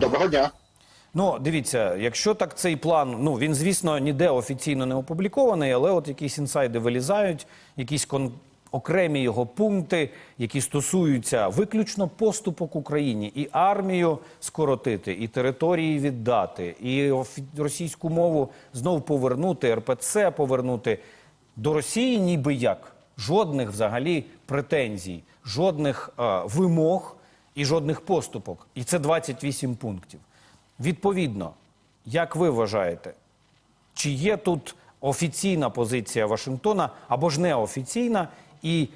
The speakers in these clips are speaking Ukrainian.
Доброго дня. Ну, дивіться, якщо так цей план, ну він, звісно, ніде офіційно не опублікований, але от якісь інсайди вилізають, якісь кон... окремі його пункти, які стосуються виключно поступок Україні, і армію скоротити, і території віддати, і офі... російську мову знов повернути, РПЦ повернути. До Росії ніби як жодних взагалі претензій, жодних е, вимог і жодних поступок. І це 28 пунктів. Відповідно, як ви вважаєте, чи є тут офіційна позиція Вашингтона або ж неофіційна, і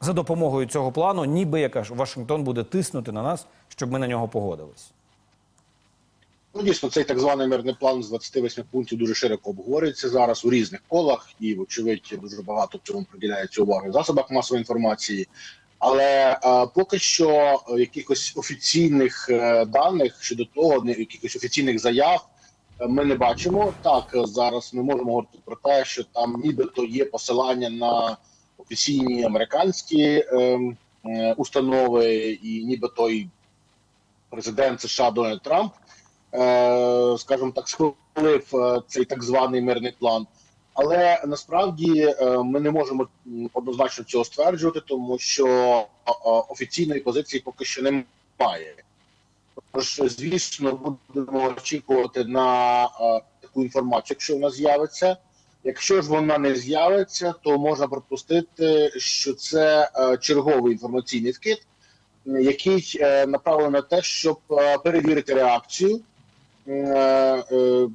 за допомогою цього плану, ніби яка ж Вашингтон буде тиснути на нас, щоб ми на нього погодились? Ну, дійсно, цей так званий мирний план з 28 пунктів дуже широко обговорюється зараз у різних колах, і, вочевидь, дуже багато цьому приділяється уваги в засобах масової інформації. Але е, поки що е, якихось офіційних е, даних щодо того, не- якихось офіційних заяв е, ми не бачимо. Так, е, зараз ми можемо говорити про те, що там нібито є посилання на офіційні американські ем, е, установи, і нібито й президент США Дональд Трамп, е, скажімо так, схвалив е, цей так званий мирний план. Але насправді е, ми не можемо однозначно цього стверджувати, тому що е, офіційної позиції поки що немає. Тож, звісно, будемо очікувати на е, таку інформацію, якщо вона з'явиться. Якщо ж вона не з'явиться, то можна припустити, що це е, черговий інформаційний вкид, який е, направлений на те, щоб е, перевірити реакцію е, е,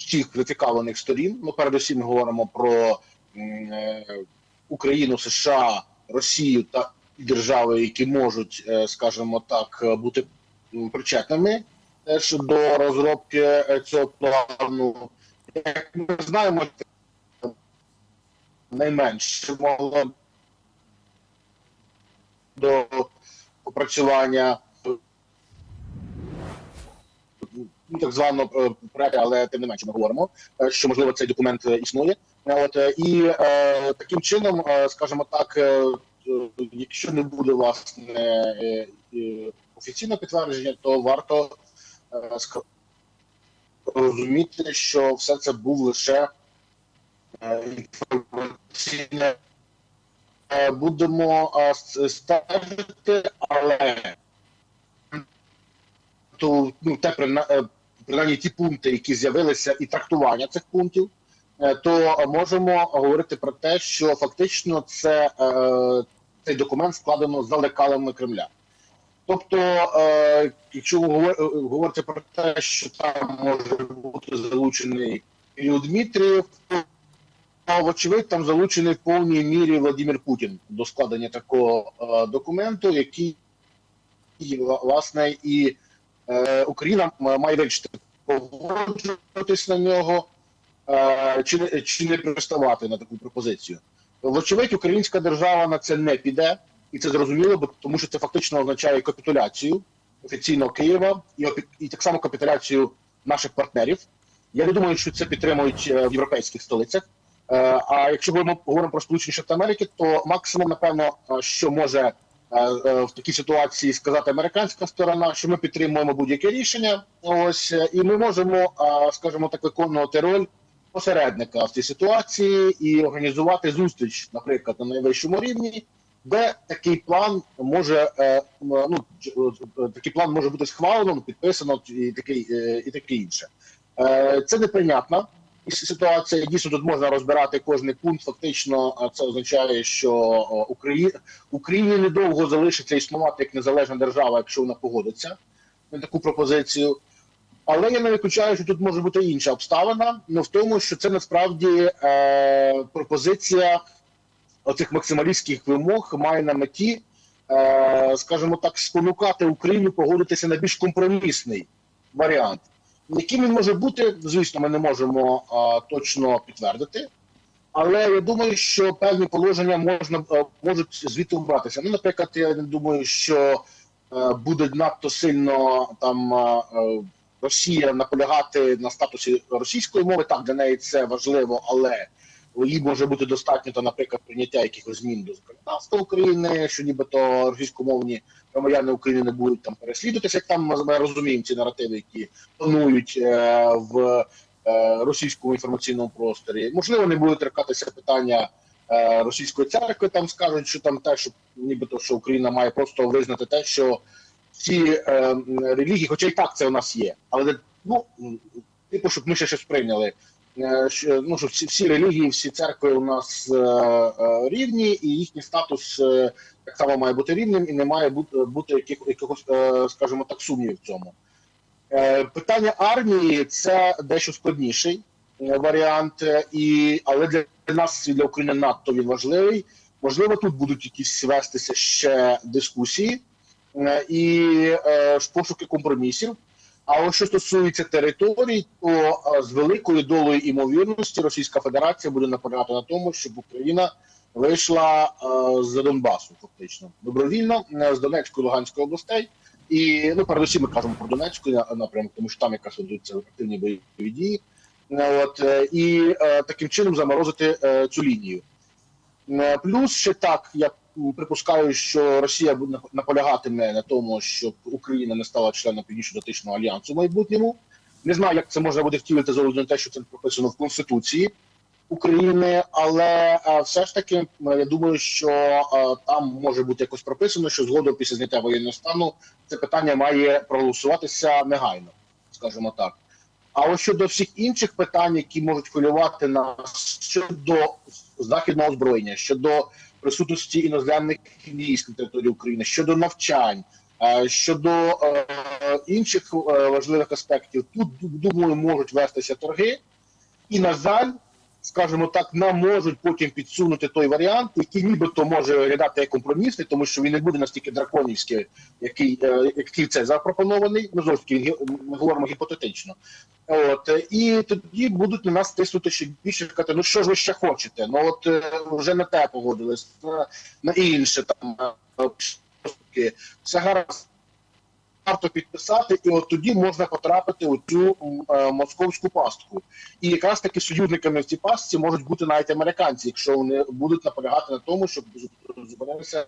всіх зацікавлених сторін. Ну, передусім говоримо про е, Україну, США, Росію та держави, які можуть, е, скажімо так, бути причетними теж до розробки е, цього плану. Як ми знаємо, найменше могло до опрацювання так званого е, проекту, але тим не менше ми говоримо, е, що можливо цей документ е, існує. От і таким чином, скажімо так, якщо не буде власне офіційне підтвердження, то варто розуміти, що все це був лише інформаційне. Будемо стежити, але то ну те принаймні ті пункти, які з'явилися, і трактування цих пунктів, е, то можемо говорити про те, що фактично це е, цей документ складено за лекалами Кремля. Тобто, е, якщо ви говорите про те, що там може бути залучений Ілля Дмитрієв, то вочевидь там залучений в повній мірі Владимир Путін до складення такого документу, який власне і Україна має вирішити погоджуватись на нього е, чи, не- чи не приставати на таку пропозицію. Вочевидь, українська держава на це не піде, і це зрозуміло, бо тому що це фактично означає капітуляцію офіційного Києва і, і так само капітуляцію наших партнерів. Я не думаю, що це підтримують е, в європейських столицях. Е, А якщо ми говоримо про Сполучені Штати Америки, то максимум, напевно, е, що може е, е, в такій ситуації сказати американська сторона, що ми підтримуємо будь-яке рішення. Ось е, і ми можемо, е, скажімо так, виконувати роль посередника в цій ситуації і організувати зустріч, наприклад, на найвищому рівні, де такий план може е, ну е, такий план може бути схвалено, підписано і таке е, і таке інше. Е, Це неприйнятна ситуація. Дійсно, тут можна розбирати кожний пункт. Фактично, це означає, що о, Україна Україні недовго залишиться існувати як незалежна держава, якщо вона погодиться на таку пропозицію. Але я не виключаю, що тут може бути інша обставина. Ну в тому, що це насправді е, пропозиція оцих максималістських вимог має на меті, е, скажімо так, спонукати Україну погодитися на більш компромісний варіант. Яким він може бути, звісно, ми не можемо а, точно підтвердити. Але я думаю, що певні положення можна можуть звідти вбратися. Ну, наприклад, я не думаю, що е, буде надто сильно там е, Росія наполягати на статусі російської мови. Так, для неї це важливо, але їй може бути достатньо, то, наприклад, прийняття якихось змін до законодавства України, що нібито російськомовні громадяни України не будуть там переслідуватися, як там ми розуміємо ці наративи, які панують е, в е, російському інформаційному просторі. Можливо, не будуть торкатися питання е, російської церкви. Там скажуть, що там те, що нібито що Україна має просто визнати те, що всі е, релігії, хоча і так це у нас є, але ну типу, щоб ми ще щось прийняли. Е, Ну що всі, всі релігії, всі церкви у нас е, е, рівні, і їхній статус так само має бути рівним, і не має бути, бути яких, якогось, е, скажімо так, сумнівів в цьому. Питання армії це дещо складніший варіант, і але для нас і для України надто він важливий. Можливо, тут будуть якісь вестися ще дискусії і пошуки компромісів. А ось що стосується територій, то е, з великою долею імовірності Російська Федерація буде наполягати на тому, щоб Україна вийшла е, з Донбасу, фактично добровільно е, з Донецької Луганської областей. І ну передусім ми кажемо про Донецьку на- напрямок, тому що там якраз ведуться активні бойові дії. От і таким чином заморозити цю лінію. Плюс ще так, я м, припускаю, що Росія наполягатиме на тому, щоб Україна не стала членом Північно-Атлантичного альянсу в майбутньому. Не знаю, як це можна буде втілити з на те, що це прописано в Конституції України, але е, все ж таки я думаю, що е, там може бути якось прописано, що згодом після зняття воєнного стану це питання має проголосуватися негайно, скажімо так. А ось щодо всіх інших питань, які можуть хвилювати нас щодо західного озброєння, щодо присутності іноземних військ на території України, щодо навчань, е, щодо е, інших е, важливих аспектів, тут думаю, можуть вестися торги, і на жаль. Скажімо так, нам можуть потім підсунути той варіант, який нібито може виглядати як компромісний, тому що він не буде настільки драконівський, який, е, який це запропонований. Ну таки, ми говоримо гіпотетично. От і тоді будуть на нас тиснути ще більше казати, ну що ж ви ще хочете? Ну от е, вже на те погодились, на, на інше там е, все гаразд. Варто підписати, і от тоді можна потрапити у цю е, московську пастку. І якраз таки союзниками в цій пастці можуть бути навіть американці, якщо вони будуть наполягати на тому, щоб зупинилися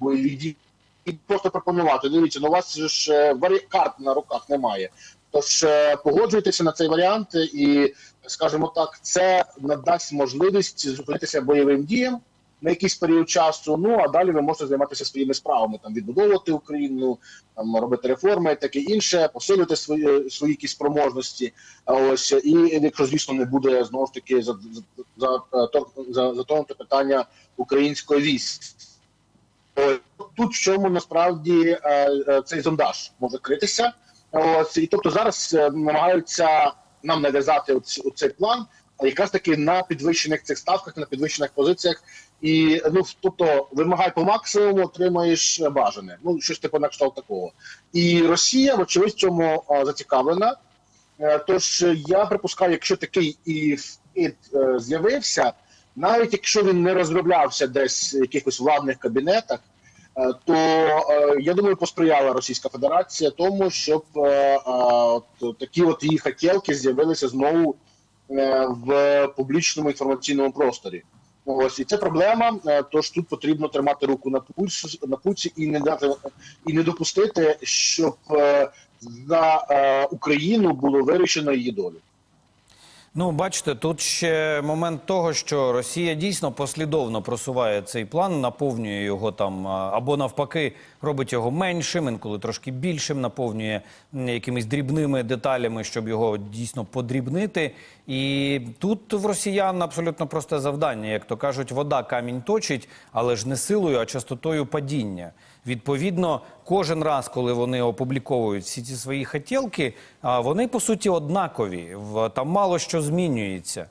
бойові дії. І просто пропонувати. Дивіться, ну у вас ж е, карт на руках немає. Тож е, погоджуйтеся на цей варіант, і скажімо так, це надасть можливість зупинитися бойовим діям на якийсь період часу. Ну а далі ви можете займатися своїми справами, там відбудовувати Україну, там робити реформи, і таке інше, посилювати свої свої якісь спроможності. Ось і якщо звісно не буде знову ж таки за за, за, за, затронути питання української військ. Е, Тут в чому насправді е, е, цей зондаж може критися. Ось і тобто зараз е, намагаються нам нав'язати оцей план, якраз таки на підвищених цих ставках, на підвищених позиціях. І ну тобто вимагай по максимуму, отримаєш бажане. Ну щось типу на кшталт такого. І Росія, вочевидь, цьому зацікавлена. Е, Тож я припускаю, якщо такий і е, з'явився, навіть якщо він не розроблявся десь в якихось владних кабінетах, е, то я думаю, посприяла Російська Федерація тому, щоб от такі от її хотілки з'явилися знову в публічному інформаційному просторі. Ось і це проблема. е, Тож тут потрібно тримати руку на пульсі на пульсі і не дати і не допустити, щоб е, за е, Україну було вирішено її долю. Ну, бачите, тут ще момент того, що Росія дійсно послідовно просуває цей план, наповнює його там або навпаки робить його меншим, інколи трошки більшим, наповнює якимись дрібними деталями, щоб його дійсно подрібнити. І тут в росіян абсолютно просте завдання, як то кажуть, вода камінь точить, але ж не силою, а частотою падіння. Відповідно, кожен раз, коли вони опубліковують всі ці свої хотілки, вони по суті однакові. Там мало що змінюється.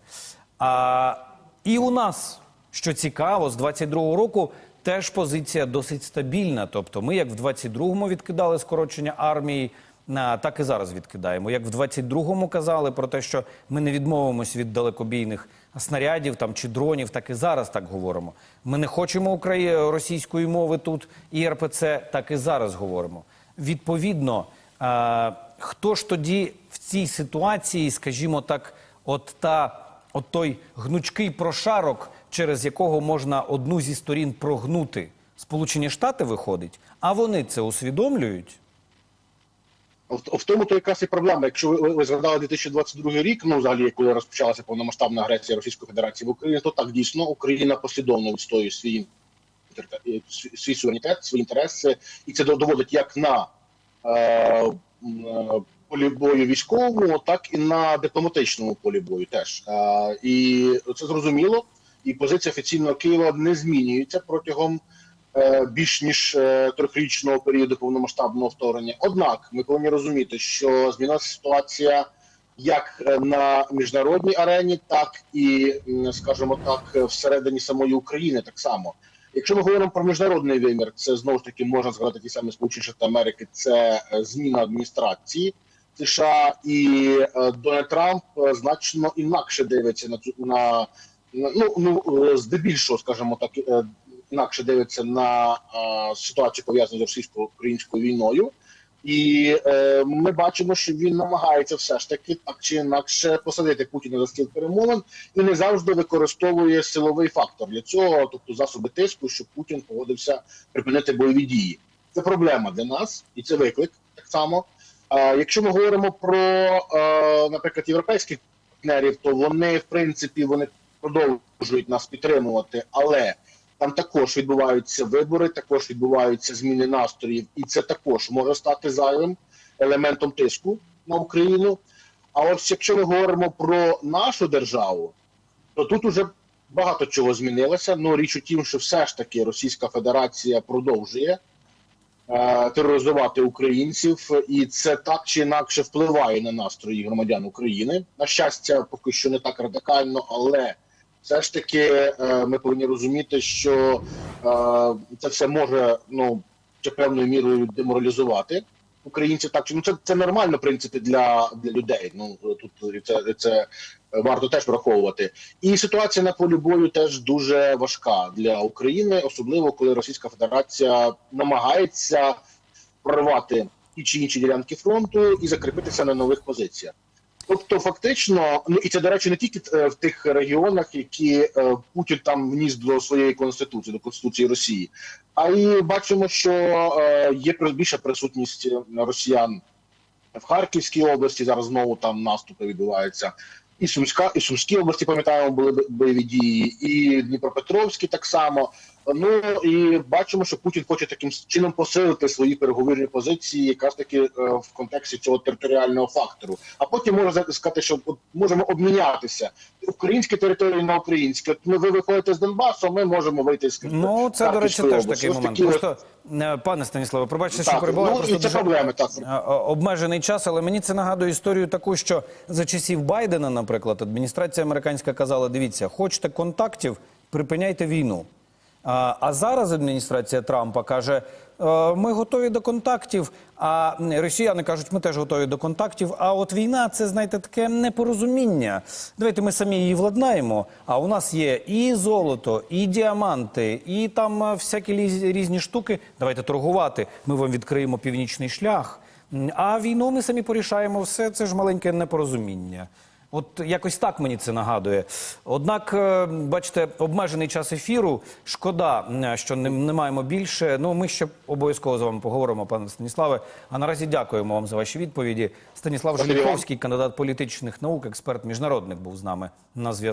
А, і у нас, що цікаво, з 22-го року теж позиція досить стабільна. Тобто, ми, як в 22-му відкидали скорочення армії, так і зараз відкидаємо. Як в 22-му казали про те, що ми не відмовимось від далекобійних снарядів там чи дронів, так і зараз так говоримо. Ми не хочемо Украї... російської мови тут і РПЦ, так і зараз говоримо. Відповідно, а, хто ж тоді в цій ситуації, скажімо так, от та от той гнучкий прошарок, через якого можна одну зі сторін прогнути. Сполучені Штати виходить, а вони це усвідомлюють. В, тому то якраз і проблема. Якщо ви, ви згадали 2022 рік, ну взагалі, коли розпочалася повномасштабна агресія Російської Федерації в Україні, то так дійсно Україна послідовно відстоює свій е, свій- свій суверенітет, свої інтереси, і це доводить як на е, е, полі бою військовому, так і на дипломатичному полі бою. Теж е, і це зрозуміло. І позиція офіційного Києва не змінюється протягом е, більш ніж е, трьохрічного періоду повномасштабного вторгнення. Однак ми повинні розуміти, що змінилася ситуація як е, на міжнародній арені, так і, скажімо так, всередині самої України так само. Якщо ми говоримо про міжнародний вимір, це знову ж таки можна згадати ті самі Сполучені Штати Америки. Це е, зміна адміністрації США і е, Дональд Трамп значно інакше дивиться на цю на- ну ну е, здебільшого, скажімо так, е, інакше дивиться на е, ситуацію пов'язану з російсько-українською війною. І е, ми бачимо, що він намагається все ж таки так чи інакше посадити Путіна за стіл перемовин і не завжди використовує силовий фактор для цього, тобто засоби тиску, щоб Путін погодився припинити бойові дії. Це проблема для нас, і це виклик так само. А якщо ми говоримо про, е, наприклад, європейських партнерів, то вони, в принципі, вони продовжують нас підтримувати, але там також відбуваються вибори, також відбуваються зміни настроїв, і це також може стати зайвим елементом тиску на Україну. А ось якщо ми говоримо про нашу державу, то тут уже багато чого змінилося. Ну річ у тім, що все ж таки Російська Федерація продовжує е, тероризувати українців, і це так чи інакше впливає на настрої громадян України. На щастя, поки що не так радикально, але все ж таки е, ми повинні розуміти, що е, це все може ну чи певною мірою деморалізувати українців. Так чи ну це, це нормально в принципі для, для людей. Ну тут це, це варто теж враховувати. І ситуація на полі бою теж дуже важка для України, особливо коли Російська Федерація намагається прорвати ті чи інші ділянки фронту і закріпитися на нових позиціях. Тобто, фактично, ну і це до речі, не тільки е, в тих регіонах, які е, Путін там вніс до своєї конституції, до конституції Росії, а й бачимо, що е, є більша присутність росіян в Харківській області. Зараз знову там наступи відбуваються. І Сумська, і Сумській області, пам'ятаємо, були бо- бойові дії, і Дніпропетровській так само. Ну і бачимо, що Путін хоче таким чином посилити свої переговірні позиції, якраз таки е, в контексті цього територіального фактору. А потім можна сказати, що от можемо обмінятися українські території на українські. От ми ви виходите з Донбасу, ми можемо вийти з Ну, це, до речі, теж такий Ось момент. такі Просто, е, пане Станіславе, пробачте, що Так, ну, просто це дуже, проблеми, так. е, обмежений час, але мені це нагадує історію таку, що за часів Байдена, наприклад, адміністрація американська казала: дивіться, хочете контактів, припиняйте війну. А, зараз адміністрація Трампа каже: «Е, ми готові до контактів. А росіяни кажуть, ми теж готові до контактів. А от війна це знаєте таке непорозуміння. Давайте ми самі її владнаємо. А у нас є і золото, і діаманти, і там е, всякі різні штуки. Давайте торгувати. Ми вам відкриємо північний шлях. А війну ми самі порішаємо все. Це ж маленьке непорозуміння. От якось так мені це нагадує. Однак, е, бачите, обмежений час ефіру. Шкода, е, що не, не маємо більше. Ну, ми ще обов'язково з вами поговоримо, пане Станіславе. А наразі дякуємо вам за ваші відповіді. Станіслав. Желіховський, кандидат політичних наук, експерт міжнародник, був з нами на зв'язку.